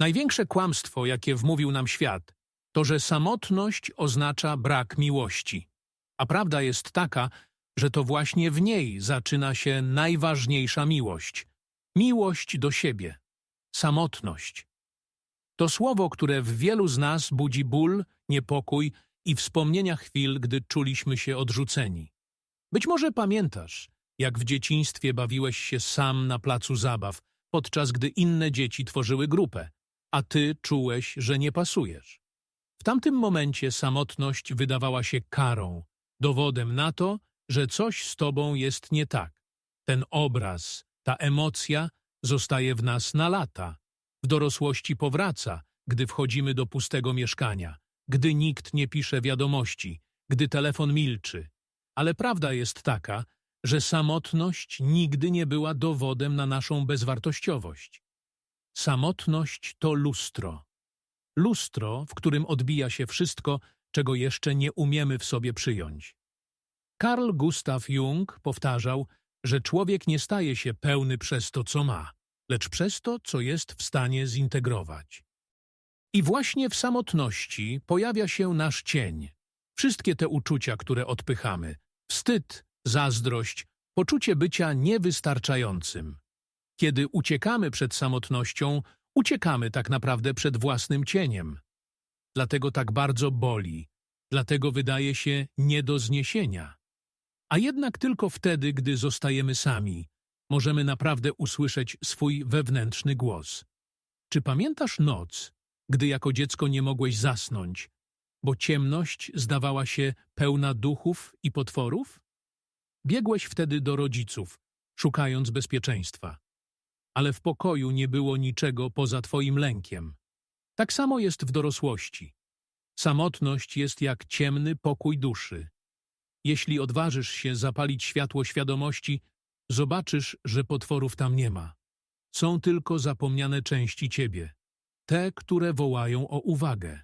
Największe kłamstwo, jakie wmówił nam świat, to że samotność oznacza brak miłości. A prawda jest taka, że to właśnie w niej zaczyna się najważniejsza miłość. Miłość do siebie. Samotność. To słowo, które w wielu z nas budzi ból, niepokój i wspomnienia chwil, gdy czuliśmy się odrzuceni. Być może pamiętasz, jak w dzieciństwie bawiłeś się sam na placu zabaw, podczas gdy inne dzieci tworzyły grupę, a ty czułeś, że nie pasujesz. W tamtym momencie samotność wydawała się karą, dowodem na to, że coś z tobą jest nie tak. Ten obraz, ta emocja zostaje w nas na lata. W dorosłości powraca, gdy wchodzimy do pustego mieszkania, gdy nikt nie pisze wiadomości, gdy telefon milczy. Ale prawda jest taka, że samotność nigdy nie była dowodem na naszą bezwartościowość. Samotność to lustro. Lustro, w którym odbija się wszystko, czego jeszcze nie umiemy w sobie przyjąć. Carl Gustav Jung powtarzał, że człowiek nie staje się pełny przez to, co ma, lecz przez to, co jest w stanie zintegrować. I właśnie w samotności pojawia się nasz cień. Wszystkie te uczucia, które odpychamy, wstyd, zazdrość, poczucie bycia niewystarczającym. Kiedy uciekamy przed samotnością, uciekamy tak naprawdę przed własnym cieniem. Dlatego tak bardzo boli, dlatego wydaje się nie do zniesienia. A jednak tylko wtedy, gdy zostajemy sami, możemy naprawdę usłyszeć swój wewnętrzny głos. Czy pamiętasz noc, gdy jako dziecko nie mogłeś zasnąć, bo ciemność zdawała się pełna duchów i potworów? Biegłeś wtedy do rodziców, szukając bezpieczeństwa. Ale w pokoju nie było niczego poza twoim lękiem. Tak samo jest w dorosłości. Samotność jest jak ciemny pokój duszy. Jeśli odważysz się zapalić światło świadomości, zobaczysz, że potworów tam nie ma. Są tylko zapomniane części ciebie, te, które wołają o uwagę.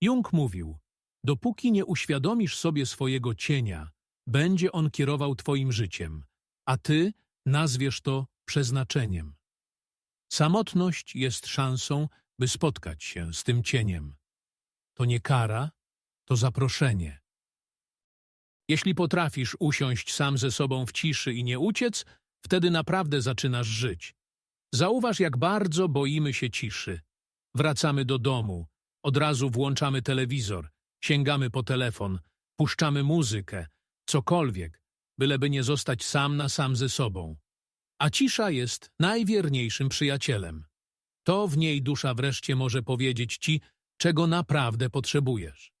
Jung mówił, dopóki nie uświadomisz sobie swojego cienia, będzie on kierował twoim życiem, a ty nazwiesz to przeznaczeniem. Samotność jest szansą, by spotkać się z tym cieniem. To nie kara, to zaproszenie. Jeśli potrafisz usiąść sam ze sobą w ciszy i nie uciec, wtedy naprawdę zaczynasz żyć. Zauważ, jak bardzo boimy się ciszy. Wracamy do domu, od razu włączamy telewizor, sięgamy po telefon, puszczamy muzykę, cokolwiek, byleby nie zostać sam na sam ze sobą. A cisza jest najwierniejszym przyjacielem. To w niej dusza wreszcie może powiedzieć ci, czego naprawdę potrzebujesz.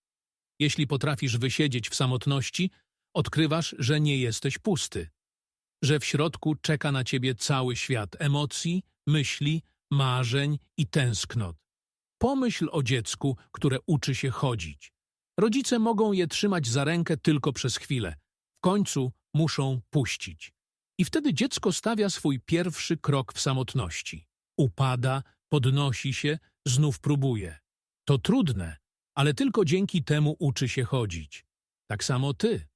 Jeśli potrafisz wysiedzieć w samotności, odkrywasz, że nie jesteś pusty, że w środku czeka na ciebie cały świat emocji, myśli, marzeń i tęsknot. Pomyśl o dziecku, które uczy się chodzić. Rodzice mogą je trzymać za rękę tylko przez chwilę. W końcu muszą puścić. I wtedy dziecko stawia swój pierwszy krok w samotności. Upada, podnosi się, znów próbuje. To trudne, ale tylko dzięki temu uczy się chodzić. Tak samo ty.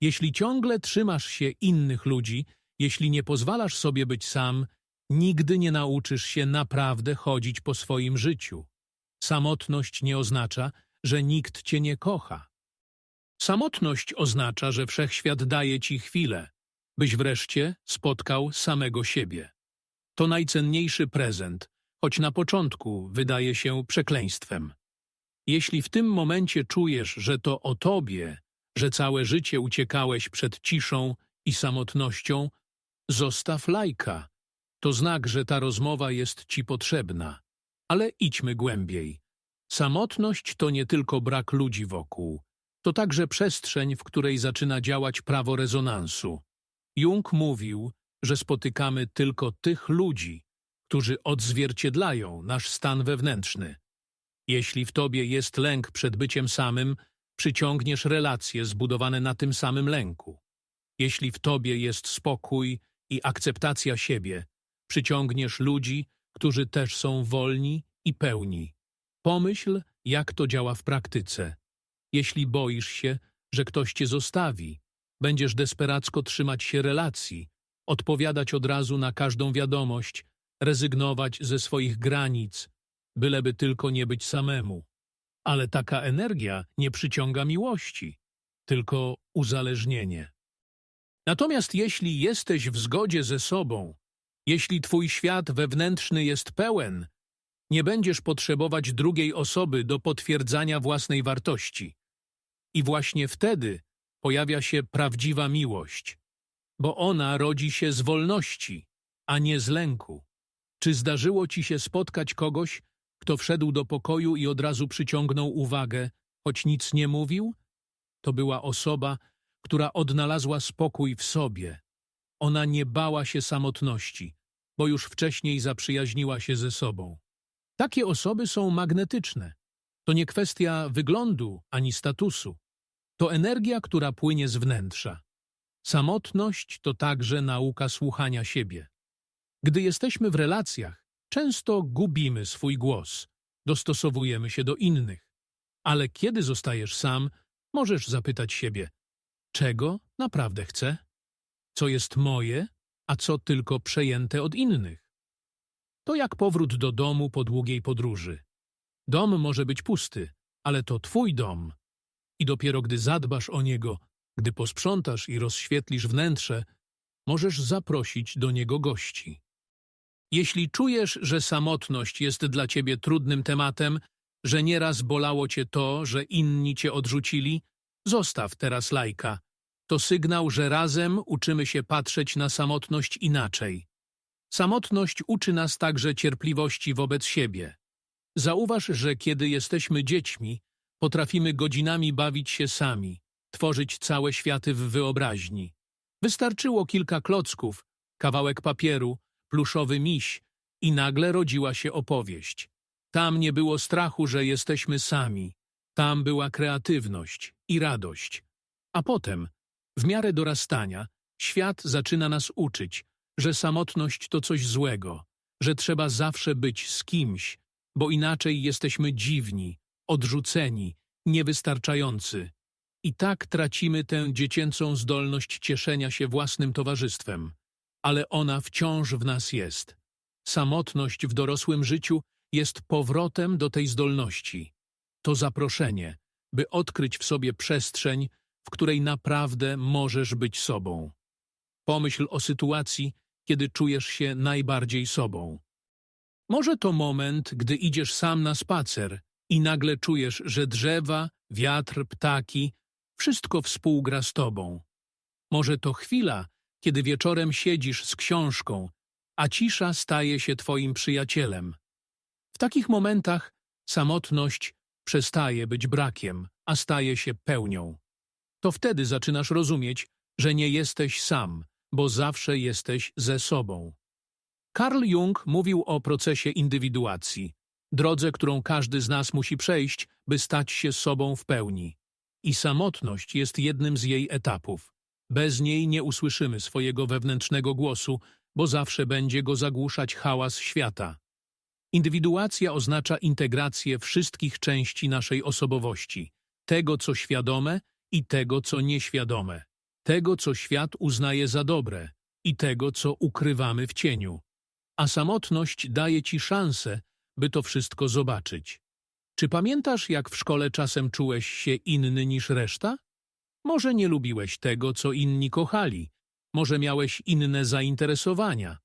Jeśli ciągle trzymasz się innych ludzi, jeśli nie pozwalasz sobie być sam, nigdy nie nauczysz się naprawdę chodzić po swoim życiu. Samotność nie oznacza, że nikt cię nie kocha. Samotność oznacza, że wszechświat daje ci chwilę, byś wreszcie spotkał samego siebie. To najcenniejszy prezent, choć na początku wydaje się przekleństwem. Jeśli w tym momencie czujesz, że to o tobie, że całe życie uciekałeś przed ciszą i samotnością, zostaw lajka. To znak, że ta rozmowa jest ci potrzebna. Ale idźmy głębiej. Samotność to nie tylko brak ludzi wokół. To także przestrzeń, w której zaczyna działać prawo rezonansu. Jung mówił, że spotykamy tylko tych ludzi, którzy odzwierciedlają nasz stan wewnętrzny. Jeśli w tobie jest lęk przed byciem samym, przyciągniesz relacje zbudowane na tym samym lęku. Jeśli w tobie jest spokój i akceptacja siebie, przyciągniesz ludzi, którzy też są wolni i pełni. Pomyśl, jak to działa w praktyce. Jeśli boisz się, że ktoś cię zostawi, będziesz desperacko trzymać się relacji, odpowiadać od razu na każdą wiadomość, rezygnować ze swoich granic, byleby tylko nie być samemu. Ale taka energia nie przyciąga miłości, tylko uzależnienie. Natomiast jeśli jesteś w zgodzie ze sobą, jeśli twój świat wewnętrzny jest pełen, nie będziesz potrzebować drugiej osoby do potwierdzania własnej wartości. I właśnie wtedy pojawia się prawdziwa miłość, bo ona rodzi się z wolności, a nie z lęku. Czy zdarzyło ci się spotkać kogoś, kto wszedł do pokoju i od razu przyciągnął uwagę, choć nic nie mówił? To była osoba, która odnalazła spokój w sobie. Ona nie bała się samotności, bo już wcześniej zaprzyjaźniła się ze sobą. Takie osoby są magnetyczne. To nie kwestia wyglądu ani statusu. To energia, która płynie z wnętrza. Samotność to także nauka słuchania siebie. Gdy jesteśmy w relacjach, często gubimy swój głos, dostosowujemy się do innych. Ale kiedy zostajesz sam, możesz zapytać siebie, czego naprawdę chcę? Co jest moje, a co tylko przejęte od innych? To jak powrót do domu po długiej podróży. Dom może być pusty, ale to twój dom. I dopiero gdy zadbasz o niego, gdy posprzątasz i rozświetlisz wnętrze, możesz zaprosić do niego gości. Jeśli czujesz, że samotność jest dla ciebie trudnym tematem, że nieraz bolało cię to, że inni cię odrzucili, zostaw teraz lajka. To sygnał, że razem uczymy się patrzeć na samotność inaczej. Samotność uczy nas także cierpliwości wobec siebie. Zauważ, że kiedy jesteśmy dziećmi, potrafimy godzinami bawić się sami, tworzyć całe światy w wyobraźni. Wystarczyło kilka klocków, kawałek papieru, pluszowy miś i nagle rodziła się opowieść. Tam nie było strachu, że jesteśmy sami. Tam była kreatywność i radość. A potem, w miarę dorastania, świat zaczyna nas uczyć, że samotność to coś złego, że trzeba zawsze być z kimś, bo inaczej jesteśmy dziwni, odrzuceni, niewystarczający. I tak tracimy tę dziecięcą zdolność cieszenia się własnym towarzystwem. Ale ona wciąż w nas jest. Samotność w dorosłym życiu jest powrotem do tej zdolności. To zaproszenie, by odkryć w sobie przestrzeń, w której naprawdę możesz być sobą. Pomyśl o sytuacji, kiedy czujesz się najbardziej sobą. Może to moment, gdy idziesz sam na spacer i nagle czujesz, że drzewa, wiatr, ptaki, wszystko współgra z tobą. Może to chwila, kiedy wieczorem siedzisz z książką, a cisza staje się twoim przyjacielem. W takich momentach samotność przestaje być brakiem, a staje się pełnią. To wtedy zaczynasz rozumieć, że nie jesteś sam, bo zawsze jesteś ze sobą. Carl Jung mówił o procesie indywiduacji, drodze, którą każdy z nas musi przejść, by stać się sobą w pełni. I samotność jest jednym z jej etapów. Bez niej nie usłyszymy swojego wewnętrznego głosu, bo zawsze będzie go zagłuszać hałas świata. Indywiduacja oznacza integrację wszystkich części naszej osobowości, tego, co świadome i tego, co nieświadome, tego, co świat uznaje za dobre i tego, co ukrywamy w cieniu. A samotność daje ci szansę, by to wszystko zobaczyć. Czy pamiętasz, jak w szkole czasem czułeś się inny niż reszta? Może nie lubiłeś tego, co inni kochali, może miałeś inne zainteresowania.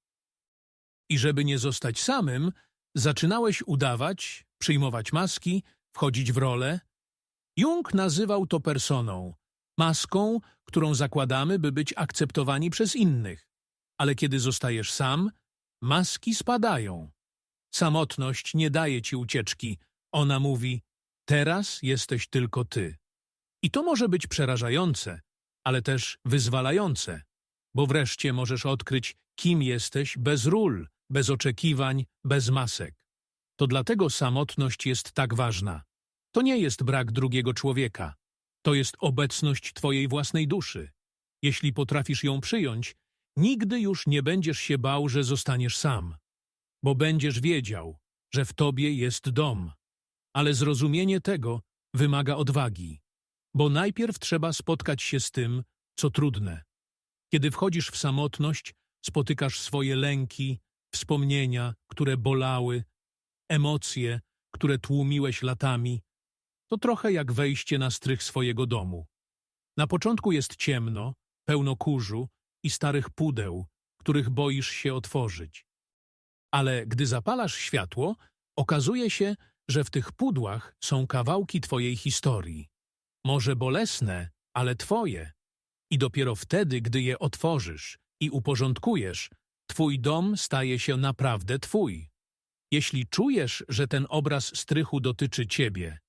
I żeby nie zostać samym, zaczynałeś udawać, przyjmować maski, wchodzić w rolę. Jung nazywał to personą, maską, którą zakładamy, by być akceptowani przez innych. Ale kiedy zostajesz sam, maski spadają. Samotność nie daje ci ucieczki. Ona mówi, teraz jesteś tylko ty. I to może być przerażające, ale też wyzwalające, bo wreszcie możesz odkryć, kim jesteś bez ról, bez oczekiwań, bez masek. To dlatego samotność jest tak ważna. To nie jest brak drugiego człowieka. To jest obecność twojej własnej duszy. Jeśli potrafisz ją przyjąć, nigdy już nie będziesz się bał, że zostaniesz sam, bo będziesz wiedział, że w tobie jest dom. Ale zrozumienie tego wymaga odwagi, bo najpierw trzeba spotkać się z tym, co trudne. Kiedy wchodzisz w samotność, spotykasz swoje lęki, wspomnienia, które bolały. emocje, które tłumiłeś latami, to trochę jak wejście na strych swojego domu. Na początku jest ciemno, pełno kurzu i starych pudeł, których boisz się otworzyć. Ale gdy zapalasz światło, okazuje się, że w tych pudłach są kawałki twojej historii. Może bolesne, ale twoje. I dopiero wtedy, gdy je otworzysz i uporządkujesz, twój dom staje się naprawdę twój. Jeśli czujesz, że ten obraz strychu dotyczy ciebie,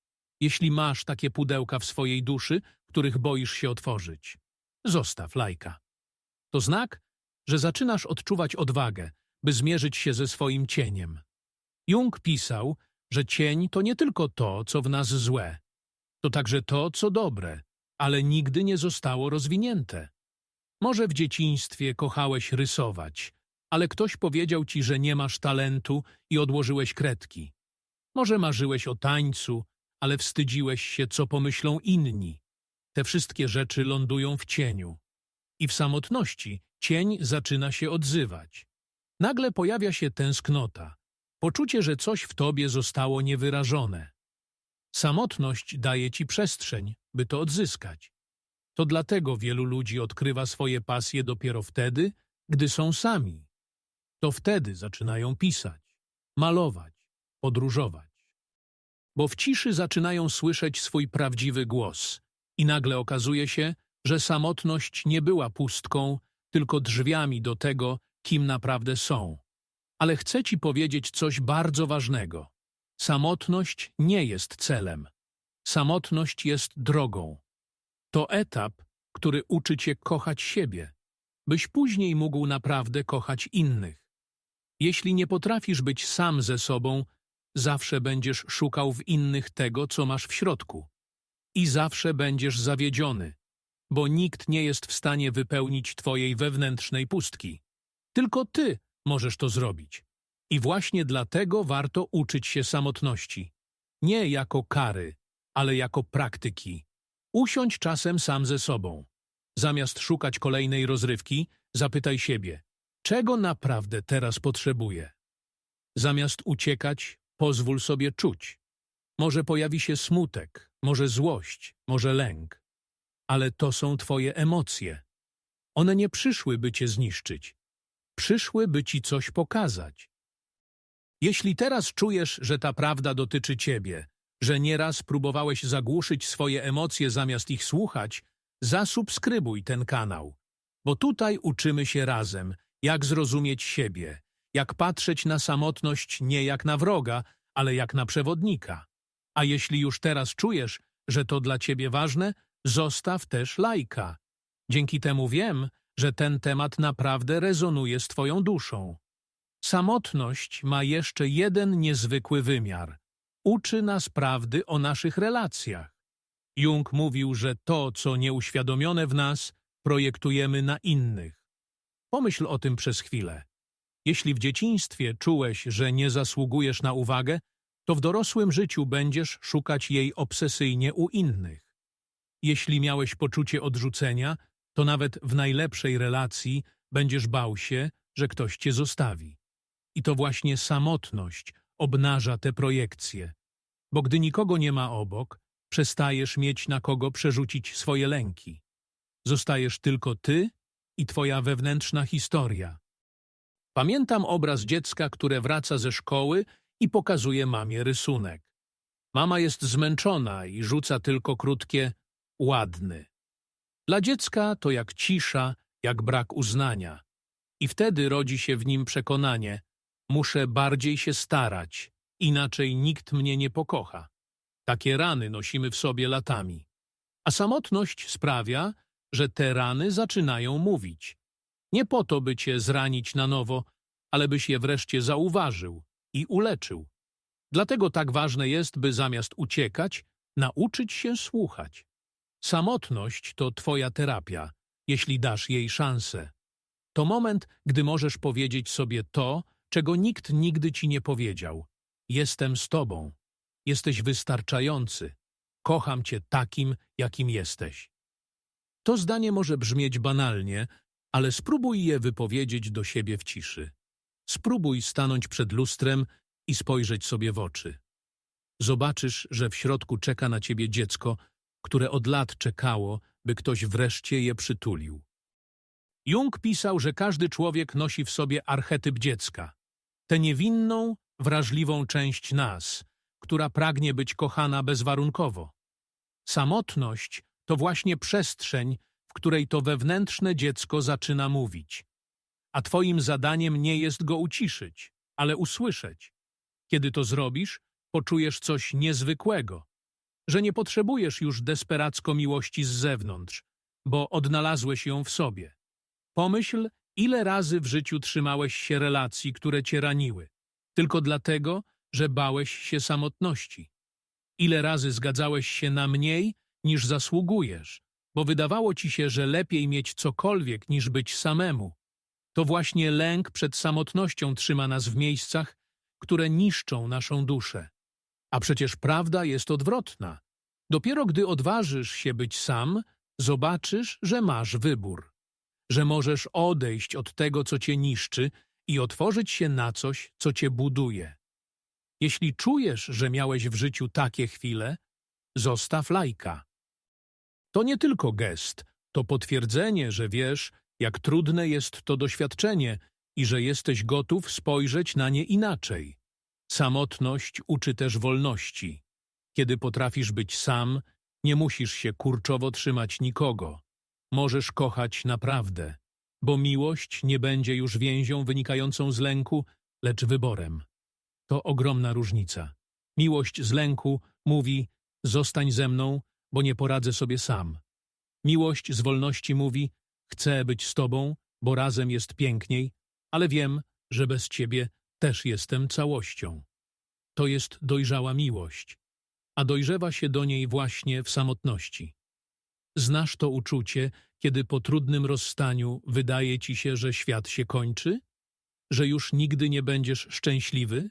jeśli masz takie pudełka w swojej duszy, których boisz się otworzyć, zostaw lajka. To znak, że zaczynasz odczuwać odwagę, by zmierzyć się ze swoim cieniem. Jung pisał, że cień to nie tylko to, co w nas złe, to także to, co dobre, ale nigdy nie zostało rozwinięte. Może w dzieciństwie kochałeś rysować, ale ktoś powiedział ci, że nie masz talentu i odłożyłeś kredki. Może marzyłeś o tańcu, ale wstydziłeś się, co pomyślą inni. Te wszystkie rzeczy lądują w cieniu. I w samotności cień zaczyna się odzywać. Nagle pojawia się tęsknota, poczucie, że coś w tobie zostało niewyrażone. Samotność daje ci przestrzeń, by to odzyskać. To dlatego wielu ludzi odkrywa swoje pasje dopiero wtedy, gdy są sami. To wtedy zaczynają pisać, malować, podróżować. Bo w ciszy zaczynają słyszeć swój prawdziwy głos i nagle okazuje się, że samotność nie była pustką, tylko drzwiami do tego, kim naprawdę są. Ale chcę ci powiedzieć coś bardzo ważnego. Samotność nie jest celem. Samotność jest drogą. To etap, który uczy cię kochać siebie, byś później mógł naprawdę kochać innych. Jeśli nie potrafisz być sam ze sobą, zawsze będziesz szukał w innych tego, co masz w środku. I zawsze będziesz zawiedziony, bo nikt nie jest w stanie wypełnić twojej wewnętrznej pustki. Tylko ty możesz to zrobić. I właśnie dlatego warto uczyć się samotności. Nie jako kary, ale jako praktyki. Usiądź czasem sam ze sobą. Zamiast szukać kolejnej rozrywki, zapytaj siebie, czego naprawdę teraz potrzebuję. Zamiast uciekać, pozwól sobie czuć. Może pojawi się smutek, może złość, może lęk. Ale to są twoje emocje. One nie przyszły, by cię zniszczyć. Przyszły, by ci coś pokazać. Jeśli teraz czujesz, że ta prawda dotyczy ciebie, że nieraz próbowałeś zagłuszyć swoje emocje zamiast ich słuchać, zasubskrybuj ten kanał. Bo tutaj uczymy się razem, jak zrozumieć siebie, jak patrzeć na samotność nie jak na wroga, ale jak na przewodnika. A jeśli już teraz czujesz, że to dla ciebie ważne, zostaw też lajka. Dzięki temu wiem, że ten temat naprawdę rezonuje z twoją duszą. Samotność ma jeszcze jeden niezwykły wymiar. Uczy nas prawdy o naszych relacjach. Jung mówił, że to, co nieuświadomione w nas, projektujemy na innych. Pomyśl o tym przez chwilę. Jeśli w dzieciństwie czułeś, że nie zasługujesz na uwagę, to w dorosłym życiu będziesz szukać jej obsesyjnie u innych. Jeśli miałeś poczucie odrzucenia, to nawet w najlepszej relacji będziesz bał się, że ktoś cię zostawi. I to właśnie samotność obnaża te projekcje. Bo gdy nikogo nie ma obok, przestajesz mieć na kogo przerzucić swoje lęki. Zostajesz tylko ty i twoja wewnętrzna historia. Pamiętam obraz dziecka, które wraca ze szkoły i pokazuje mamie rysunek. Mama jest zmęczona i rzuca tylko krótkie ładny. Dla dziecka to jak cisza, jak brak uznania. I wtedy rodzi się w nim przekonanie, muszę bardziej się starać, inaczej nikt mnie nie pokocha. Takie rany nosimy w sobie latami. A samotność sprawia, że te rany zaczynają mówić. Nie po to, by cię zranić na nowo, ale byś je wreszcie zauważył i uleczył. Dlatego tak ważne jest, by zamiast uciekać, nauczyć się słuchać. Samotność to twoja terapia, jeśli dasz jej szansę. To moment, gdy możesz powiedzieć sobie to, czego nikt nigdy ci nie powiedział. Jestem z tobą. Jesteś wystarczający. Kocham cię takim, jakim jesteś. To zdanie może brzmieć banalnie, ale spróbuj je wypowiedzieć do siebie w ciszy. Spróbuj stanąć przed lustrem i spojrzeć sobie w oczy. Zobaczysz, że w środku czeka na ciebie dziecko, które od lat czekało, by ktoś wreszcie je przytulił. Jung pisał, że każdy człowiek nosi w sobie archetyp dziecka, tę niewinną, wrażliwą część nas, która pragnie być kochana bezwarunkowo. Samotność to właśnie przestrzeń, w której to wewnętrzne dziecko zaczyna mówić. A twoim zadaniem nie jest go uciszyć, ale usłyszeć. Kiedy to zrobisz, poczujesz coś niezwykłego, że nie potrzebujesz już desperacko miłości z zewnątrz, bo odnalazłeś ją w sobie. Pomyśl, ile razy w życiu trzymałeś się relacji, które cię raniły, tylko dlatego, że bałeś się samotności. Ile razy zgadzałeś się na mniej, niż zasługujesz, bo wydawało ci się, że lepiej mieć cokolwiek, niż być samemu. To właśnie lęk przed samotnością trzyma nas w miejscach, które niszczą naszą duszę. A przecież prawda jest odwrotna. Dopiero gdy odważysz się być sam, zobaczysz, że masz wybór. Że możesz odejść od tego, co cię niszczy i otworzyć się na coś, co cię buduje. Jeśli czujesz, że miałeś w życiu takie chwile, zostaw lajka. To nie tylko gest, to potwierdzenie, że wiesz, jak trudne jest to doświadczenie i że jesteś gotów spojrzeć na nie inaczej. Samotność uczy też wolności. Kiedy potrafisz być sam, nie musisz się kurczowo trzymać nikogo. Możesz kochać naprawdę, bo miłość nie będzie już więzią wynikającą z lęku, lecz wyborem. To ogromna różnica. Miłość z lęku mówi: zostań ze mną, bo nie poradzę sobie sam. Miłość z wolności mówi: chcę być z tobą, bo razem jest piękniej, ale wiem, że bez ciebie też jestem całością. To jest dojrzała miłość, a dojrzewa się do niej właśnie w samotności. Znasz to uczucie, kiedy po trudnym rozstaniu wydaje ci się, że świat się kończy? Że już nigdy nie będziesz szczęśliwy?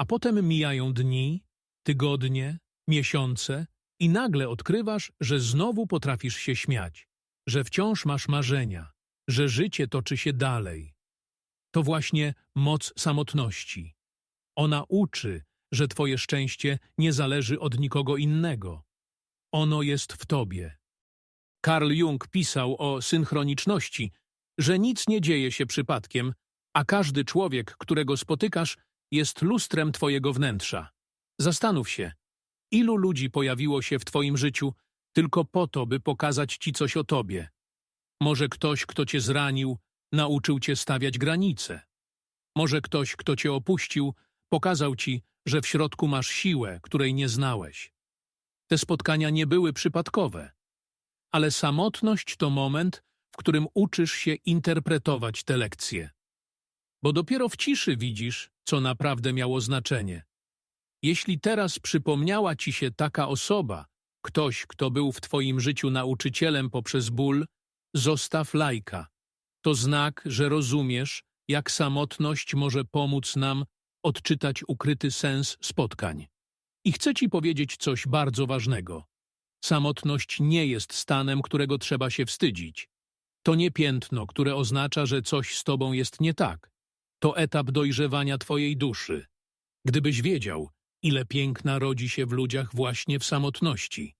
A potem mijają dni, tygodnie, miesiące i nagle odkrywasz, że znowu potrafisz się śmiać, że wciąż masz marzenia, że życie toczy się dalej. To właśnie moc samotności. Ona uczy, że twoje szczęście nie zależy od nikogo innego. Ono jest w tobie. Carl Jung pisał o synchroniczności, że nic nie dzieje się przypadkiem, a każdy człowiek, którego spotykasz, jest lustrem twojego wnętrza. Zastanów się, ilu ludzi pojawiło się w twoim życiu tylko po to, by pokazać ci coś o tobie. Może ktoś, kto cię zranił, nauczył cię stawiać granice. Może ktoś, kto cię opuścił, pokazał ci, że w środku masz siłę, której nie znałeś. Te spotkania nie były przypadkowe. Ale samotność to moment, w którym uczysz się interpretować te lekcje. Bo dopiero w ciszy widzisz, co naprawdę miało znaczenie. Jeśli teraz przypomniała ci się taka osoba, ktoś, kto był w twoim życiu nauczycielem poprzez ból, zostaw lajka. To znak, że rozumiesz, jak samotność może pomóc nam odczytać ukryty sens spotkań. I chcę ci powiedzieć coś bardzo ważnego. Samotność nie jest stanem, którego trzeba się wstydzić. To nie piętno, które oznacza, że coś z tobą jest nie tak. To etap dojrzewania twojej duszy. Gdybyś wiedział, ile piękna rodzi się w ludziach właśnie w samotności.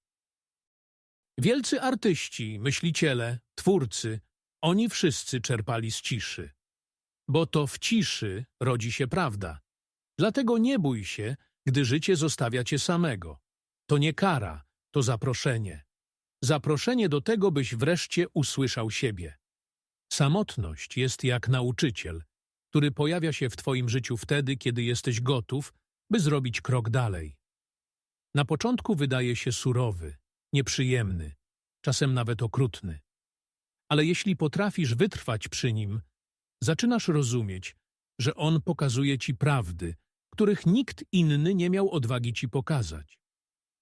Wielcy artyści, myśliciele, twórcy, oni wszyscy czerpali z ciszy. Bo to w ciszy rodzi się prawda. Dlatego nie bój się, gdy życie zostawia cię samego. To nie kara, to zaproszenie. Zaproszenie do tego, byś wreszcie usłyszał siebie. Samotność jest jak nauczyciel, który pojawia się w twoim życiu wtedy, kiedy jesteś gotów, by zrobić krok dalej. Na początku wydaje się surowy, nieprzyjemny, czasem nawet okrutny. Ale jeśli potrafisz wytrwać przy nim, zaczynasz rozumieć, że on pokazuje ci prawdy, których nikt inny nie miał odwagi ci pokazać.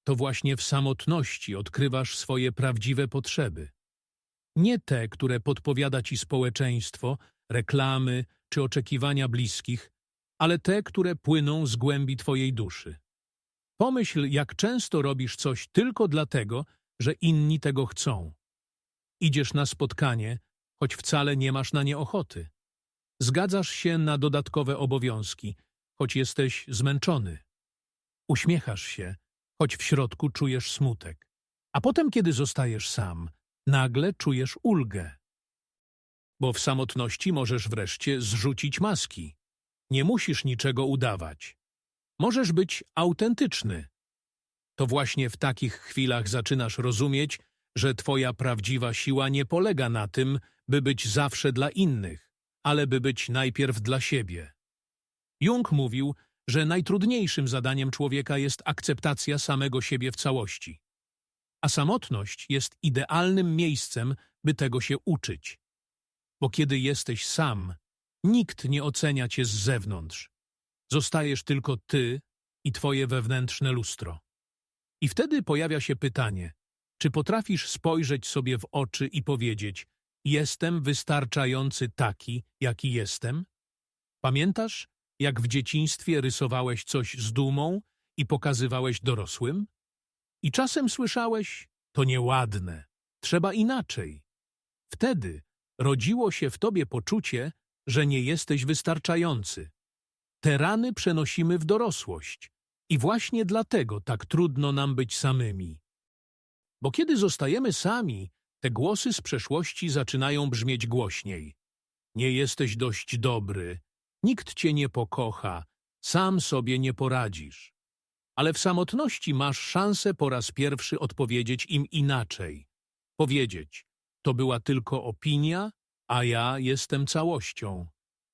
To właśnie w samotności odkrywasz swoje prawdziwe potrzeby. Nie te, które podpowiada ci społeczeństwo, reklamy czy oczekiwania bliskich, ale te, które płyną z głębi twojej duszy. Pomyśl, jak często robisz coś tylko dlatego, że inni tego chcą. Idziesz na spotkanie, choć wcale nie masz na nie ochoty. Zgadzasz się na dodatkowe obowiązki, choć jesteś zmęczony. Uśmiechasz się, choć w środku czujesz smutek. A potem, kiedy zostajesz sam, nagle czujesz ulgę. Bo w samotności możesz wreszcie zrzucić maski. Nie musisz niczego udawać. Możesz być autentyczny. To właśnie w takich chwilach zaczynasz rozumieć, że twoja prawdziwa siła nie polega na tym, by być zawsze dla innych, ale by być najpierw dla siebie. Jung mówił, że najtrudniejszym zadaniem człowieka jest akceptacja samego siebie w całości. A samotność jest idealnym miejscem, by tego się uczyć. Bo kiedy jesteś sam, nikt nie ocenia cię z zewnątrz. Zostajesz tylko ty i twoje wewnętrzne lustro. I wtedy pojawia się pytanie, czy potrafisz spojrzeć sobie w oczy i powiedzieć jestem wystarczający taki, jaki jestem? Pamiętasz, jak w dzieciństwie rysowałeś coś z dumą i pokazywałeś dorosłym? I czasem słyszałeś, to nieładne, trzeba inaczej. Wtedy rodziło się w tobie poczucie, że nie jesteś wystarczający. Te rany przenosimy w dorosłość i właśnie dlatego tak trudno nam być samymi. Bo kiedy zostajemy sami, te głosy z przeszłości zaczynają brzmieć głośniej. Nie jesteś dość dobry, nikt cię nie pokocha, sam sobie nie poradzisz. Ale w samotności masz szansę po raz pierwszy odpowiedzieć im inaczej. Powiedzieć, to była tylko opinia, a ja jestem całością.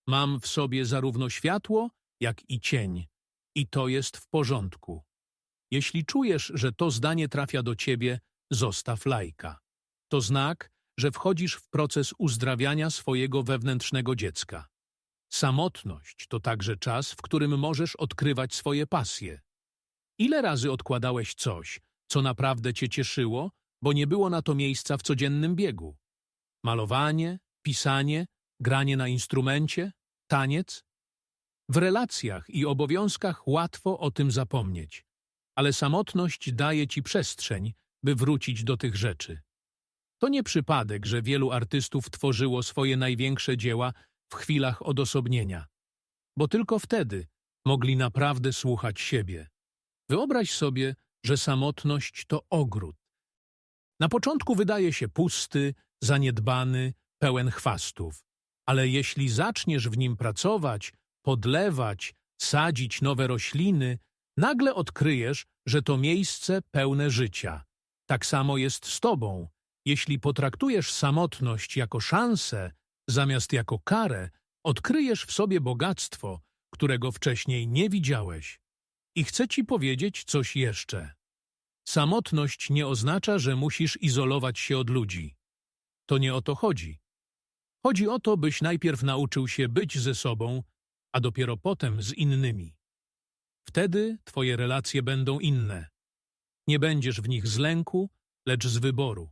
Mam w sobie zarówno światło, jak i cień. I to jest w porządku. Jeśli czujesz, że to zdanie trafia do ciebie, zostaw lajka. To znak, że wchodzisz w proces uzdrawiania swojego wewnętrznego dziecka. Samotność to także czas, w którym możesz odkrywać swoje pasje. Ile razy odkładałeś coś, co naprawdę cię cieszyło, bo nie było na to miejsca w codziennym biegu? Malowanie, pisanie, granie na instrumencie, taniec? W relacjach i obowiązkach łatwo o tym zapomnieć, ale samotność daje ci przestrzeń, by wrócić do tych rzeczy. To nie przypadek, że wielu artystów tworzyło swoje największe dzieła w chwilach odosobnienia, bo tylko wtedy mogli naprawdę słuchać siebie. Wyobraź sobie, że samotność to ogród. Na początku wydaje się pusty, zaniedbany, pełen chwastów, ale jeśli zaczniesz w nim pracować, podlewać, sadzić nowe rośliny, nagle odkryjesz, że to miejsce pełne życia. Tak samo jest z tobą. Jeśli potraktujesz samotność jako szansę, zamiast jako karę, odkryjesz w sobie bogactwo, którego wcześniej nie widziałeś. I chcę ci powiedzieć coś jeszcze. Samotność nie oznacza, że musisz izolować się od ludzi. To nie o to chodzi. Chodzi o to, byś najpierw nauczył się być ze sobą, a dopiero potem z innymi. Wtedy twoje relacje będą inne. Nie będziesz w nich z lęku, lecz z wyboru.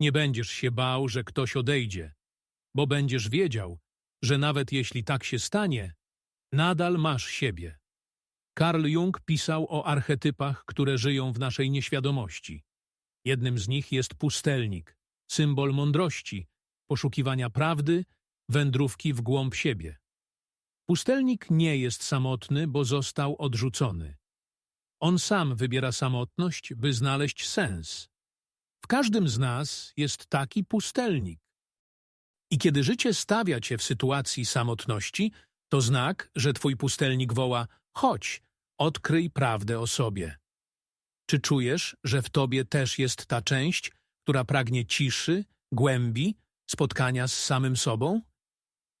Nie będziesz się bał, że ktoś odejdzie, bo będziesz wiedział, że nawet jeśli tak się stanie, nadal masz siebie. Carl Jung pisał o archetypach, które żyją w naszej nieświadomości. Jednym z nich jest pustelnik, symbol mądrości, poszukiwania prawdy, wędrówki w głąb siebie. Pustelnik nie jest samotny, bo został odrzucony. On sam wybiera samotność, by znaleźć sens. W każdym z nas jest taki pustelnik. I kiedy życie stawia cię w sytuacji samotności, to znak, że twój pustelnik woła chodź, odkryj prawdę o sobie. Czy czujesz, że w tobie też jest ta część, która pragnie ciszy, głębi, spotkania z samym sobą?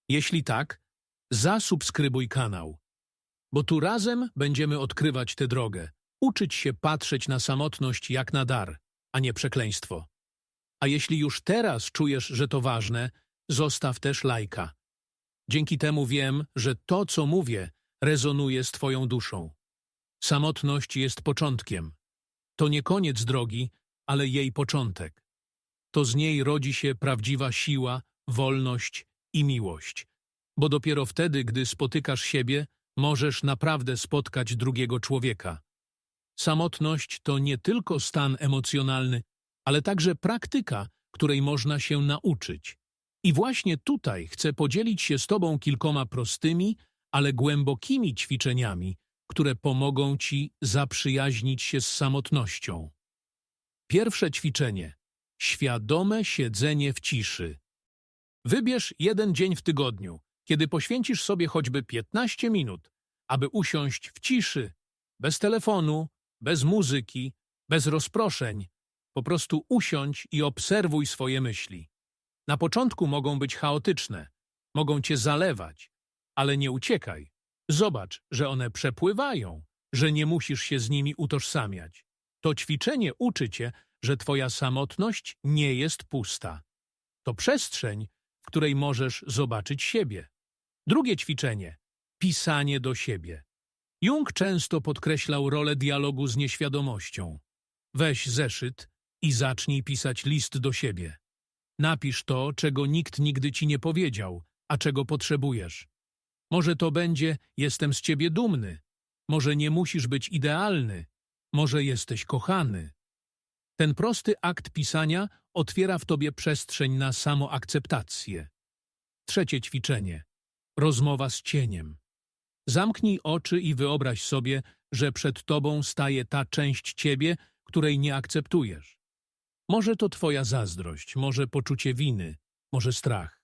Jeśli tak, zasubskrybuj kanał, bo tu razem będziemy odkrywać tę drogę, uczyć się patrzeć na samotność jak na dar, a nie przekleństwo. A jeśli już teraz czujesz, że to ważne, zostaw też lajka. Dzięki temu wiem, że to, co mówię, rezonuje z Twoją duszą. Samotność jest początkiem. To nie koniec drogi, ale jej początek. To z niej rodzi się prawdziwa siła, wolność i miłość. Bo dopiero wtedy, gdy spotykasz siebie, możesz naprawdę spotkać drugiego człowieka. Samotność to nie tylko stan emocjonalny, ale także praktyka, której można się nauczyć. I właśnie tutaj chcę podzielić się z Tobą kilkoma prostymi, ale głębokimi ćwiczeniami, które pomogą ci zaprzyjaźnić się z samotnością. Pierwsze ćwiczenie. Świadome siedzenie w ciszy. Wybierz jeden dzień w tygodniu, kiedy poświęcisz sobie choćby 15 minut, aby usiąść w ciszy, bez telefonu, bez muzyki, bez rozproszeń. Po prostu usiądź i obserwuj swoje myśli. Na początku mogą być chaotyczne, mogą cię zalewać, ale nie uciekaj. Zobacz, że one przepływają, że nie musisz się z nimi utożsamiać. To ćwiczenie uczy cię, że twoja samotność nie jest pusta. To przestrzeń, w której możesz zobaczyć siebie. Drugie ćwiczenie pisanie do siebie. Jung często podkreślał rolę dialogu z nieświadomością. Weź zeszyt i zacznij pisać list do siebie. Napisz to, czego nikt nigdy ci nie powiedział, a czego potrzebujesz. Może to będzie jestem z ciebie dumny, może nie musisz być idealny, może jesteś kochany. Ten prosty akt pisania otwiera w tobie przestrzeń na samoakceptację. Trzecie ćwiczenie. Rozmowa z cieniem. Zamknij oczy i wyobraź sobie, że przed tobą staje ta część ciebie, której nie akceptujesz. Może to twoja zazdrość, może poczucie winy, może strach.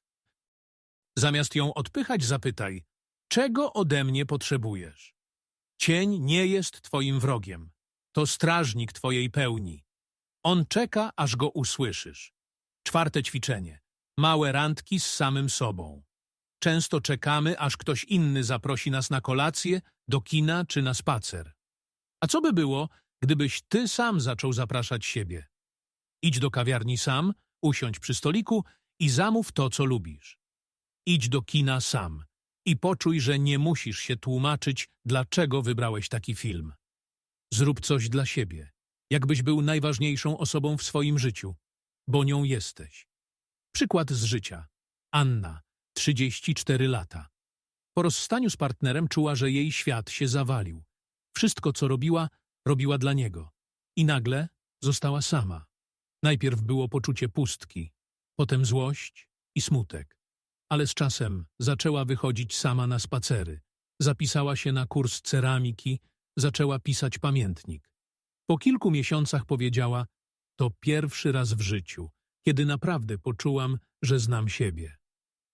Zamiast ją odpychać, zapytaj, czego ode mnie potrzebujesz? Cień nie jest twoim wrogiem. To strażnik twojej pełni. On czeka, aż go usłyszysz. Czwarte ćwiczenie. Małe randki z samym sobą. Często czekamy, aż ktoś inny zaprosi nas na kolację, do kina czy na spacer. A co by było, gdybyś ty sam zaczął zapraszać siebie? Idź do kawiarni sam, usiądź przy stoliku i zamów to, co lubisz. Idź do kina sam i poczuj, że nie musisz się tłumaczyć, dlaczego wybrałeś taki film. Zrób coś dla siebie, jakbyś był najważniejszą osobą w swoim życiu, bo nią jesteś. Przykład z życia. Anna, 34 lata. Po rozstaniu z partnerem czuła, że jej świat się zawalił. Wszystko, co robiła, robiła dla niego. I nagle została sama. Najpierw było poczucie pustki, potem złość i smutek. Ale z czasem zaczęła wychodzić sama na spacery. Zapisała się na kurs ceramiki, zaczęła pisać pamiętnik. Po kilku miesiącach powiedziała, to pierwszy raz w życiu, kiedy naprawdę poczułam, że znam siebie.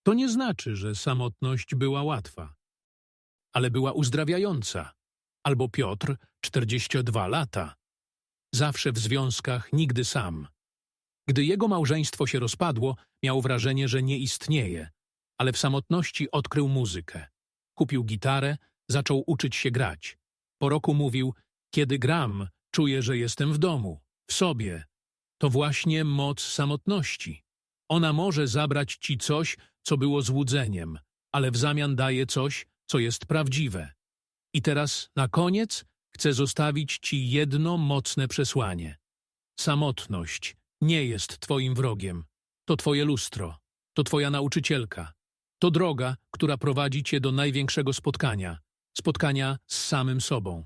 To nie znaczy, że samotność była łatwa, ale była uzdrawiająca. Albo Piotr, 42 lata. Zawsze w związkach, nigdy sam. Gdy jego małżeństwo się rozpadło, miał wrażenie, że nie istnieje, ale w samotności odkrył muzykę. Kupił gitarę, zaczął uczyć się grać. Po roku mówił, kiedy gram, czuję, że jestem w domu, w sobie. To właśnie moc samotności. Ona może zabrać ci coś, co było złudzeniem, ale w zamian daje coś, co jest prawdziwe. I teraz, na koniec, chcę zostawić ci jedno mocne przesłanie. Samotność nie jest twoim wrogiem. To twoje lustro, to twoja nauczycielka. To droga, która prowadzi cię do największego spotkania, spotkania z samym sobą.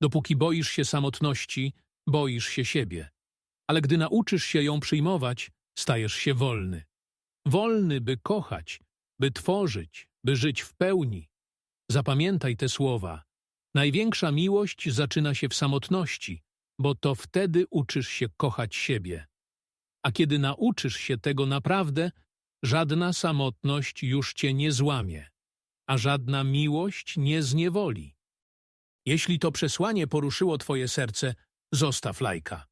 Dopóki boisz się samotności, boisz się siebie. Ale gdy nauczysz się ją przyjmować, stajesz się wolny. Wolny, by kochać, by tworzyć, by żyć w pełni. Zapamiętaj te słowa. Największa miłość zaczyna się w samotności, bo to wtedy uczysz się kochać siebie. A kiedy nauczysz się tego naprawdę, żadna samotność już cię nie złamie, a żadna miłość nie zniewoli. Jeśli to przesłanie poruszyło twoje serce, zostaw lajka.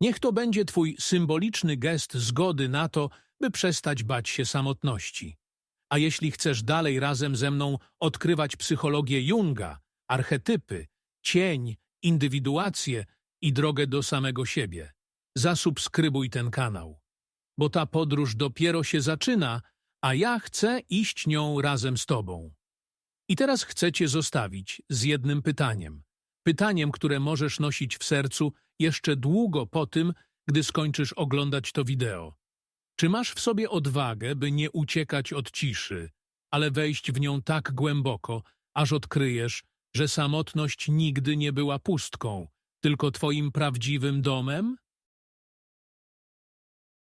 Niech to będzie twój symboliczny gest zgody na to, by przestać bać się samotności. A jeśli chcesz dalej razem ze mną odkrywać psychologię Junga, archetypy, cień, indywiduację i drogę do samego siebie, zasubskrybuj ten kanał. Bo ta podróż dopiero się zaczyna, a ja chcę iść nią razem z tobą. I teraz chcę cię zostawić z jednym pytaniem. Pytaniem, które możesz nosić w sercu jeszcze długo po tym, gdy skończysz oglądać to wideo. Czy masz w sobie odwagę, by nie uciekać od ciszy, ale wejść w nią tak głęboko, aż odkryjesz, że samotność nigdy nie była pustką, tylko twoim prawdziwym domem?